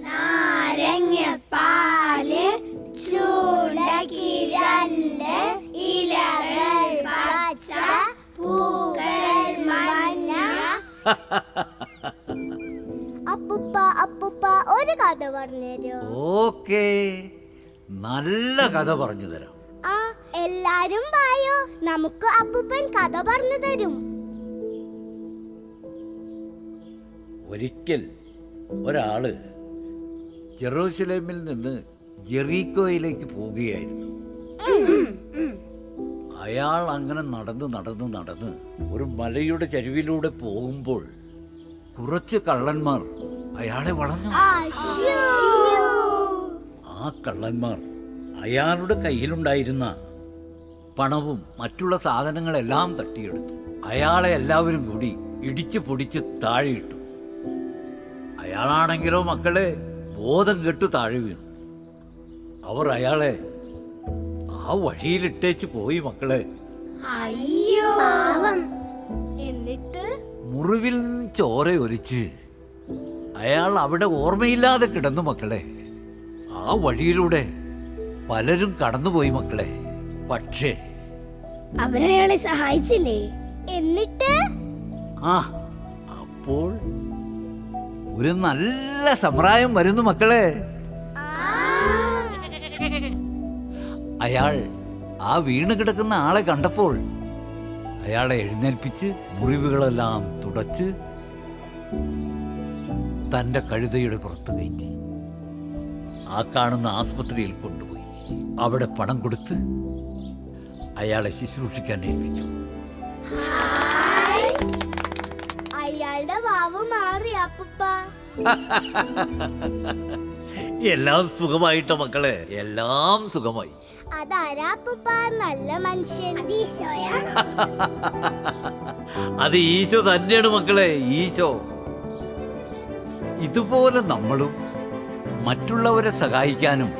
നാരങ്ങപ്പാൽ ഇലകൾ പച്ച പൂക്കൾ മഞ്ഞ. അപ്പുപ്പ അപ്പുപ്പ ഒരു കഥ പറഞ്ഞുതരോ ഓക്കേ. നല്ല കഥ പറഞ്ഞു തരാം. ആ എല്ലാരും വായോ. നമുക്ക് അപ്പൂപ്പൻ കഥ പറഞ്ഞു തരും. ഒരിക്കൽ ഒരാൾ ജെറൂസലേമിൽ നിന്ന് ജെറീക്കോയിലേക്ക് പോവുകയായിരുന്നു. അയാൾ അങ്ങനെ നടന്ന് നടന്ന് നടന്ന് ഒരു മലയുടെ ചരിവിലൂടെ പോകുമ്പോൾ കുറച്ച് കള്ളന്മാർ അയാളെ വളഞ്ഞു. ആ കള്ളന്മാർ അയാളുടെ കയ്യിലുണ്ടായിരുന്ന പണവും മറ്റുള്ള സാധനങ്ങളെല്ലാം തട്ടിയെടുത്തു. അയാളെ എല്ലാവരും കൂടി ഇടിച്ചു പൊടിച്ച് താഴെയിട്ടു. അയാളാണെങ്കിലോ മക്കളെ ബോധം കെട്ടു താഴെ വീണു. അവർ അയാളെ ആ വഴിയിലിട്ടേച്ച് പോയി മക്കളെ. അയ്യോ. എന്നിട്ട്? മുറിവിൽ നിന്ന് ചോര ഒലിച്ച് അയാൾ അവിടെ ഓർമ്മയില്ലാതെ കിടന്നു മക്കളെ. ആ വഴിയിലൂടെ പലരും കടന്നുപോയി മക്കളെ. പക്ഷേ അവരയാളെ സഹായിച്ചില്ലേ? എന്നിട്ട്? ആ അപ്പോൾ ഒരു നല്ല സമ്പ്രായം വരുന്നു മക്കളെ. അയാൾ ആ വീണ് കിടക്കുന്ന ആളെ കണ്ടപ്പോൾ അയാളെ എഴുന്നേൽപ്പിച്ച് മുറിവുകളെല്ലാം തുടച്ച് തന്റെ കഴുതയുടെ പുറത്ത് കയറ്റി ആ കാണുന്ന ആസ്പത്രിയിൽ കൊണ്ടുപോയി. അവിടെ പണം കൊടുത്ത് അയാളെ ശുശ്രൂഷിക്കാൻ ഏൽപ്പിച്ചു. അയാളുടെ വാവ് മാറി അപ്പുപ്പ. എല്ലാം സുഖമായിട്ടോ മക്കളെ? എല്ലാം സുഖമായി. അതാരാ അപ്പുപ്പ? നല്ല മനുഷ്യൻ. അത് ഈശോ തന്നെയാണ് മക്കളെ ഈശോ. ഇതുപോലെ നമ്മളും മറ്റുള്ളവരെ സഹായിക്കാനും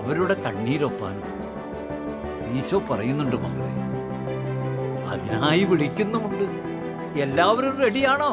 അവരുടെ കണ്ണീരൊപ്പാനും ഈശോ പറയുന്നുണ്ട് മക്കളെ. അതിനായി വിളിക്കുന്നുമുണ്ട്. എല്ലാവരും റെഡിയാണോ